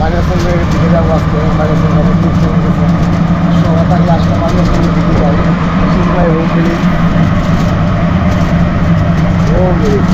বানিয়াসঙ্গের দিকে যাব আজকে অনেক কিছু হয়ে গেছে সবাই থাকলে আসলে বানিয়াসঙ্গের দিকে যাই ভাই হোম ভিলিজ হোম ভিলিজ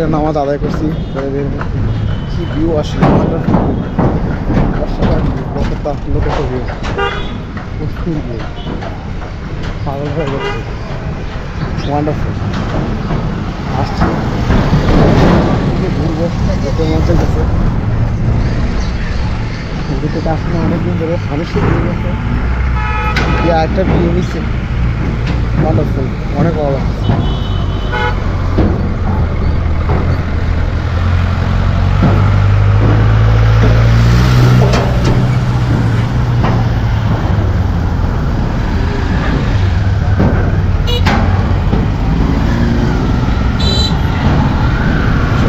আসরের নামাজ আদায় করছি। কি ভিউ আসলে? লোকের তো ভিউ প্রচুর থেকে আসলে অনেকদিন ধরে গেছে একটা ভিউ নিচ্ছে। অনেক ভালো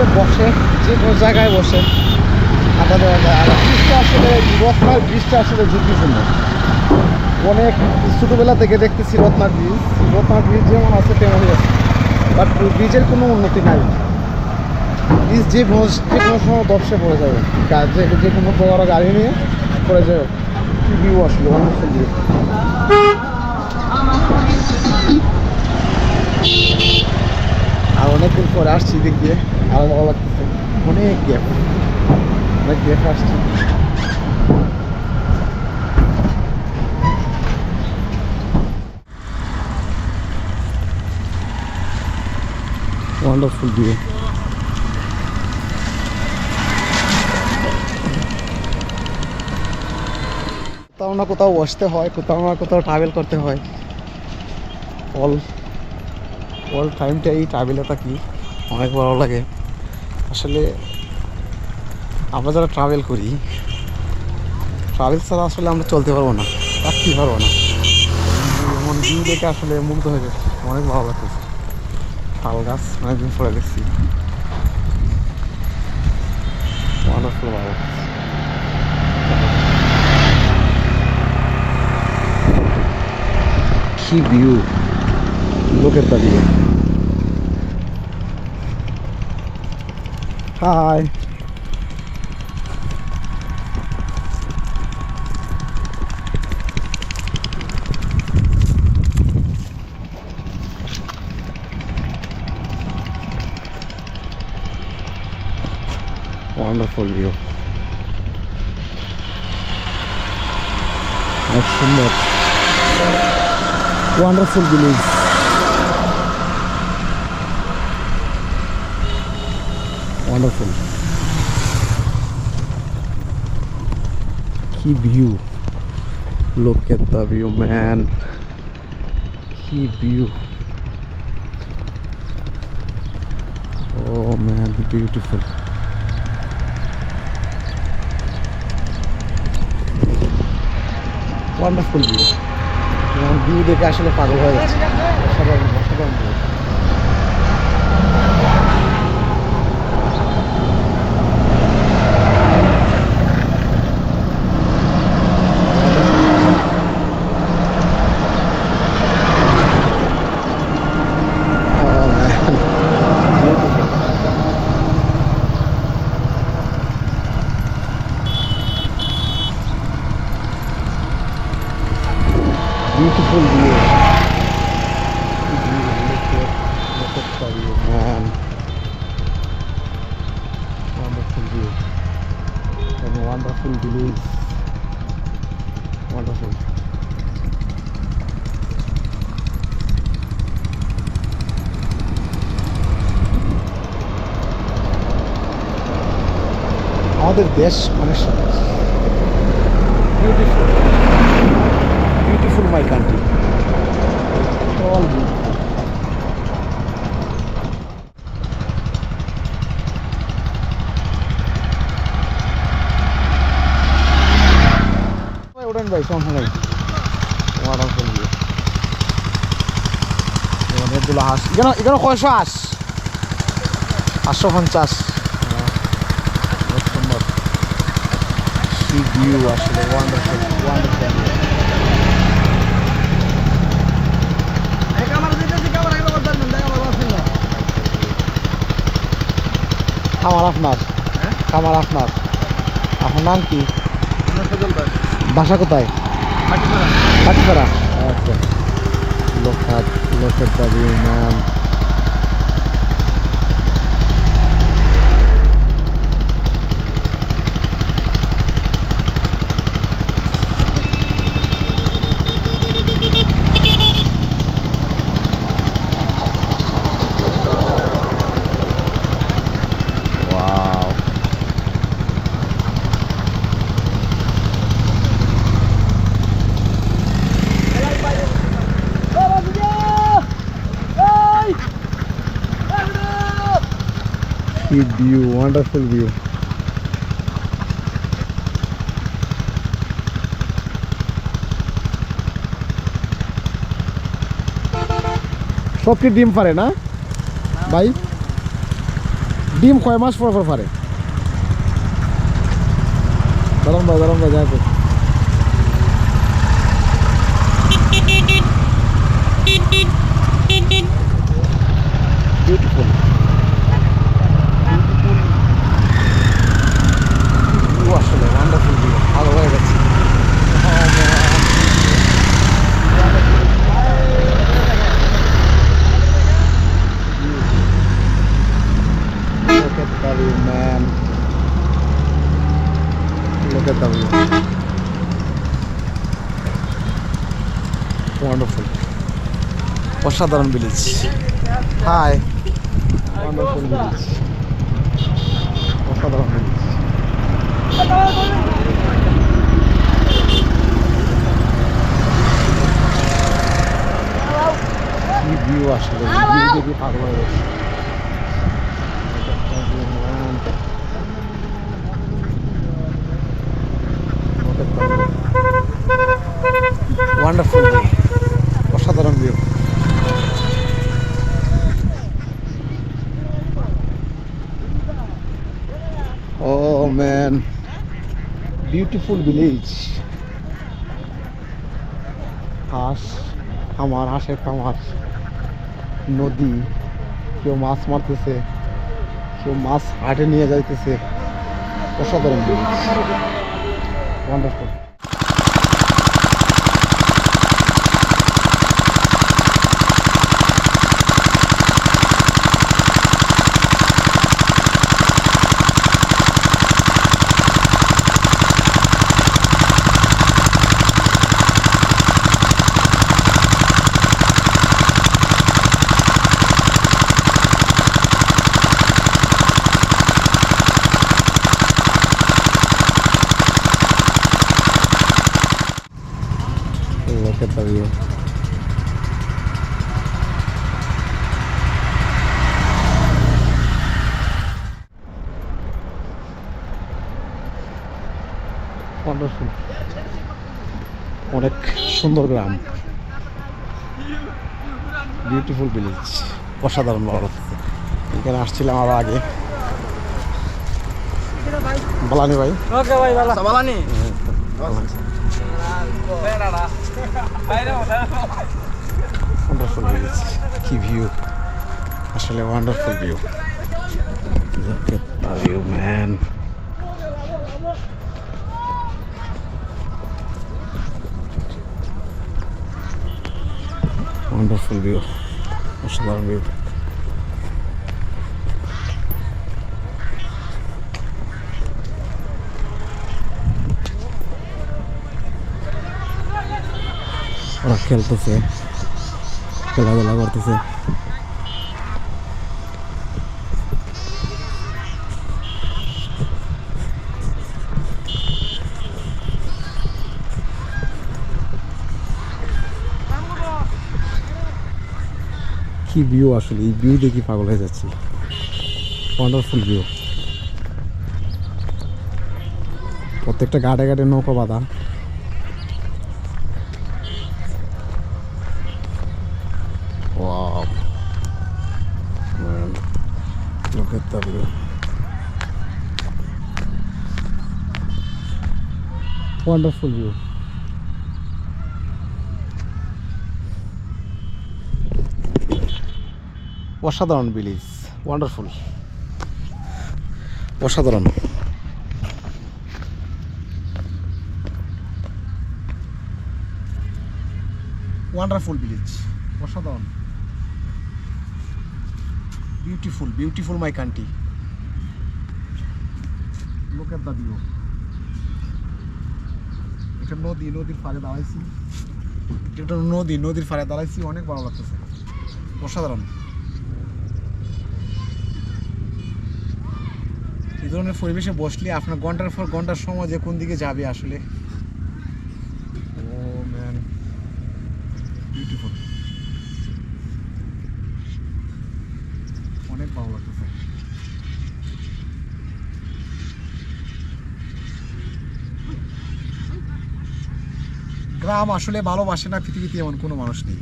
আসলে বসে, যে কোনো জায়গায় বসে। যায় আর ব্রিজটা আসলে রত্নার ব্রিজটা আসলে ঝুঁকিপূর্ণ। অনেক ছোটোবেলা থেকে দেখতেছি রত্নার ব্রিজ। রত্নার ব্রিজ যেমন আছে, তেমনই আছে। বাট ব্রিজের কোনো উন্নতি নাই। ব্রিজ যে কোনো যে কোনো সময় দপসে পড়ে যাবে। যে যে কোনো বড় গাড়ি নিয়ে পড়ে যাবে। ভিউ আসলে ওয়ান্ডারফুল ভিউ আর অনেকদিন পরে আসছি দিক দিয়ে আরও ভালো লাগতেছে। অনেক গ্যাপ অনেক গ্যাপ আসছি। ওয়ান্ডারফুল ভিউ কোথাও না কোথাও বসতে হয় কোথাও না কোথাও ট্রাভেল করতে হয়। অল অল টাইমটাই ট্রাভেলে থাকি অনেক ভালো লাগে। আসলে আমরা যারা ট্রাভেল করি, ট্রাভেল ছাড়া আসলে আমরা চলতে পারব না। থাকতেই পারব না? এমন দিন দেখে আসলে মুগ্ধ হয়ে যাচ্ছে অনেক ভালো লাগতেছে। তাল গাছ, অনেকদিন পরে দেখছি। ভালো কি view? লোকের দাঁড়িয়ে হাই wonderful view অনেক সুন্দর ওয়ান্ডারফুল ভিলেজ wonderful কি view look at the view, man. কি view oh man, beautiful. Wonderful view view দেখে আসলে পাগল হয়ে যাচ্ছে। অসাধারণ অসাধারণ view। Oh, man. Beautiful. beautiful view. View, Look at, look at the view, man. Wonderful view. And wonderful village. Wonderful. আমাদের দেশ অনেক সুন্দর beautiful beautiful my country all beautiful ভাই ওঠেন ভাই সমস্যা নাই ওয়াটারফল ভিউ অনেকগুলো হাঁস এখানে এখানে কয়শো হাঁস পাঁচশো পঞ্চাশ অনেক সুন্দর কি ভিউ আসলে ওয়ান্ডারফুল ওয়ান্ডারফুল খামার আপনার খামার আপনার আপনার নাম কি বাসা কোথায়? পাটিপাড়া। আচ্ছা। লোকহাট লোকের দাবি নাম। কি wonderful view. সব কি ডিম পারে না? ভাই? ডিম কয় মাস পর পর পারে দাঁড়ান ভাই দাঁড়ান ভাই যাই বিউটিফুল আসলে ওয়ান্ডারফুল ভিউ ভালো হয়ে গেছে Look at the view, man. Look at the view. Wonderful. অসাধারণ ভিলেজ হাই ওয়ান্ডারফুল ভিলেজ অসাধারণ ভিলেজ কি ভিউ আসলে ভিউ পাগল হয়ে গেছে ওয়ান্ডারফুল অসাধারণ ভিউ ম্যান বিউটিফুল ভিলেজ হাঁস খামার হাঁসের খামার নদী। কেউ মাছ মারতেছে, কেউ মাছ হাটে নিয়ে যাইতেছে। অসাধারণ wonderful Look at the view. Wonderful. অনেক সুন্দর গ্রাম। বিউটিফুল ভিলেজ অসাধারণ ভালো লাগছে এখানে আসছিলাম আরও আগে। বলানি ভাই। ওকে ভাই ভালো। সাবালানি ওয়ান্ডারফুল ভিলেজ কি ভিউ আসলে wonderful view Look at the view, man. Wonderful view. অসাধারণ ভিউ ওরা খেলতেছে খেলাধুলা করতেছে কি ভিউ আসলে? এই ভিউ দেখি পাগল হয়ে যাচ্ছি। ওয়ান্ডারফুল ভিউ প্রত্যেকটা ঘাটে ঘাটে নৌকা বাঁধা. Wonderful view. অসাধারণ ভিলেজ ওয়ান্ডারফুল অসাধারণ। ওয়ান্ডারফুল ভিলেজ অসাধারণ। Beautiful beautiful my country look at the view এটা নদী নদীর পাড়ে দাঁড়াইছি। এটা নদী নদীর পাড়ে দাঁড়াইছি অনেক ভালো লাগতেছে। অসাধারণ। এই ধরনের পরিবেশে বসলে আপনার ঘণ্টার পর ঘণ্টার সময় যে কোন দিকে যাবে আসলে? ও ম্যান বিউটিফুল অনেক ভালো লাগতেছে। গ্রাম আসলে ভালোবাসে না পৃথিবীতে এমন কোনো মানুষ নেই।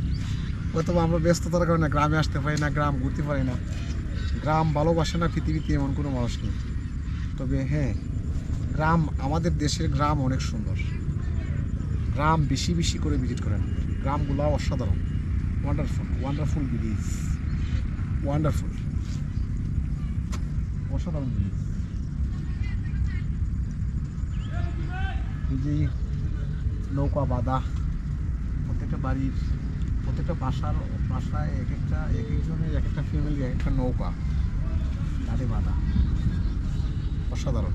হয়তো আমরা ব্যস্ততার কারণে গ্রামে আসতে পারি না গ্রাম ঘুরতে পারি না। গ্রাম ভালোবাসে না পৃথিবীতে এমন কোনো মানুষ নেই। তবে হ্যাঁ গ্রাম, আমাদের দেশের গ্রাম অনেক সুন্দর। গ্রাম বেশি বেশি করে ভিজিট করেন। গ্রামগুলো অসাধারণ। ওয়ান্ডারফুল ওয়ান্ডারফুল ভিলেজ ওয়ান্ডারফুল অসাধারণ ভিলেজ যে নৌকা বাঁধা, প্রত্যেকটা বাড়ির, প্রত্যেকটা বাসার, বাসায় এক একটা, এক একজনের এক একটা ফ্যামিলি এক একটা নৌকা। গাড়ি বাঁধা। অসাধারণ।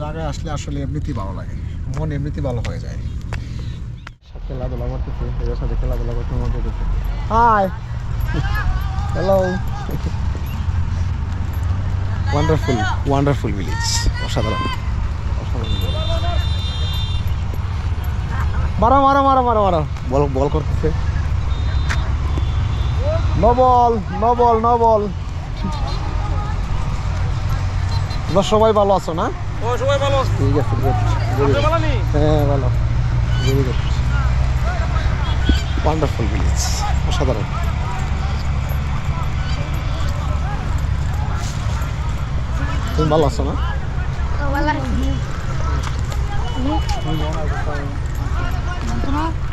জায়গায় আসলে আসলে এমনিতেই ভালো লাগে। মন এমনিতেই ভালো হয়ে যায়। খেলাধুলা করতেছে এদের সাথে খেলাধুলা করতে মজা hi! Hello wonderful wonderful village অসাধারণ। মারো মারো মারো মারো মারো। বল বল করতেছে। নবল নবল নবল তোমরা সবাই ভালো আছো না? সবাই ভালো আছে। ঠিক আছে হ্যাঁ ভালো। ওয়ান্ডারফুল ভিলেজ অসাধারণ। তুমি ভালো আছো না?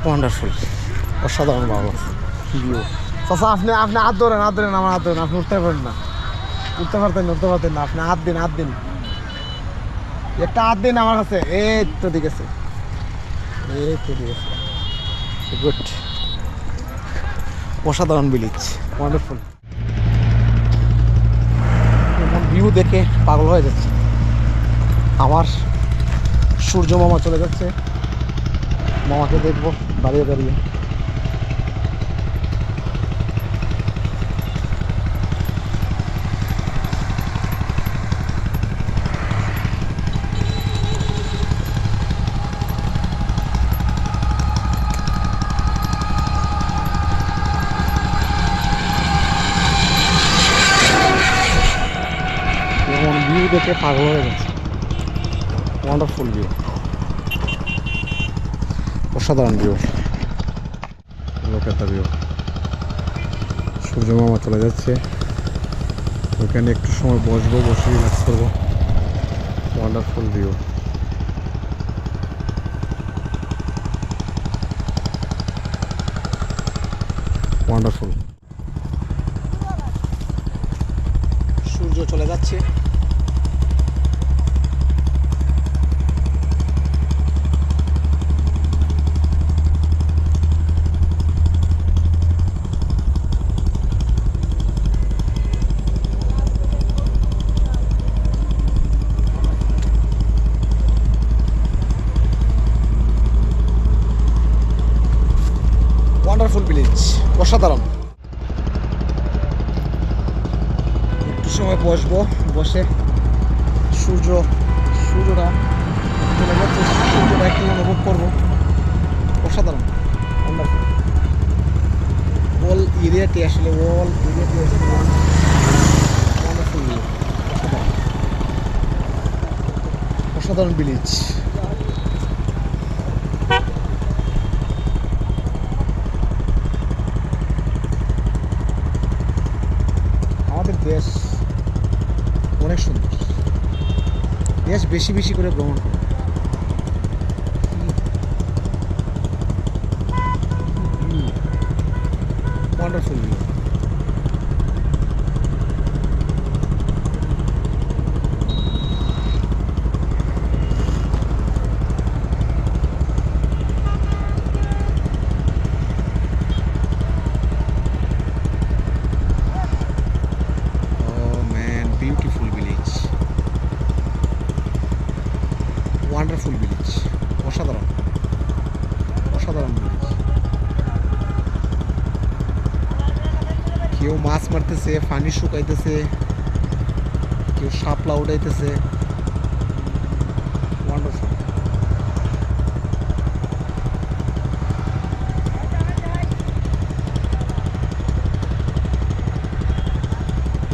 ওয়ান্ডারফুল অসাধারণ ভালো ভিউ চাচা, আপনি আপনি হাত ধরেন হাত ধরেন, আমার হাত ধরেন, আপনি উঠতে পারেন না। উঠতে পারতেন উঠতে পারতেন না। আপনি হাত দিন হাত দিন। একটা হাত দিন আমার কাছে। এই তো ঠিক আছে। এই তো ঠিক আছে। গুড অসাধারণ বিলিজ ওয়ান্ডারফুল ভিউ দেখে পাগল হয়ে যাচ্ছে। আমার সূর্য মামা চলে যাচ্ছে। মামাকে দেখব দাঁড়িয়ে দাঁড়িয়ে এমন ভিউ দেখে পাগল হয়ে গেছে। ওয়ান্ডারফুল ভিউ অসাধারণ ভিউ লোকের ভিউ সূর্য মামা চলে যাচ্ছে। ওখানে একটু সময় বসবো, বসে রিল্যাক্স করব। ওয়ান্ডারফুল ভিউ ওয়ান্ডারফুল সূর্য চলে যাচ্ছে ওয়ান্ডারফুল ভিলেজ অসাধারণ। একটু সময় বসবো, বসে সূর্য, সূর্যটা সূর্যটা একটু অনুভব করব। অসাধারণ। অল এরিয়াটি আসলে অল এরিয়াটি আসলে অসাধারণ। অসাধারণ ভিলেজ আমাদের দেশ অনেক সুন্দর দেশ বেশি বেশি করে গ্রহণ করে wonderful view Oh man, beautiful village. Wonderful village. অসাধারণ অসাধারণ village. কেউ মাছ মারতেছে পানি শুকাইতেছে কেউ সাপলা উঠাইতেছে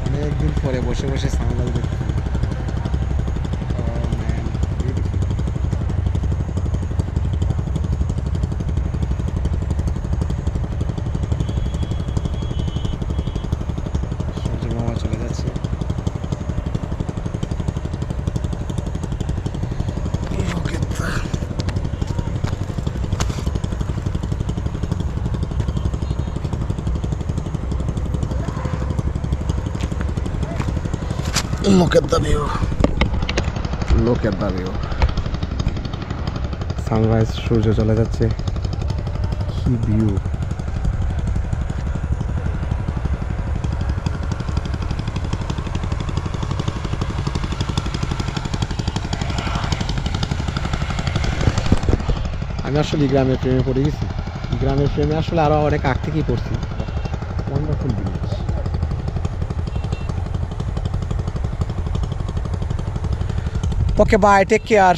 অনেকদিন পরে বসে বসে সামলাল দেখতে Oh, man, beautiful. সূর্য মামা চলে যাচ্ছে Look at that. Look at the view. Look at the view. Sunrise সূর্য চলে যাচ্ছে কি ভিউ আমি আসলে গ্রামের প্রেমে পড়ে গেছি গ্রামের প্রেমে আসলে আরও অনেক আগ থেকেই পড়ছি wonderful village okay bye take care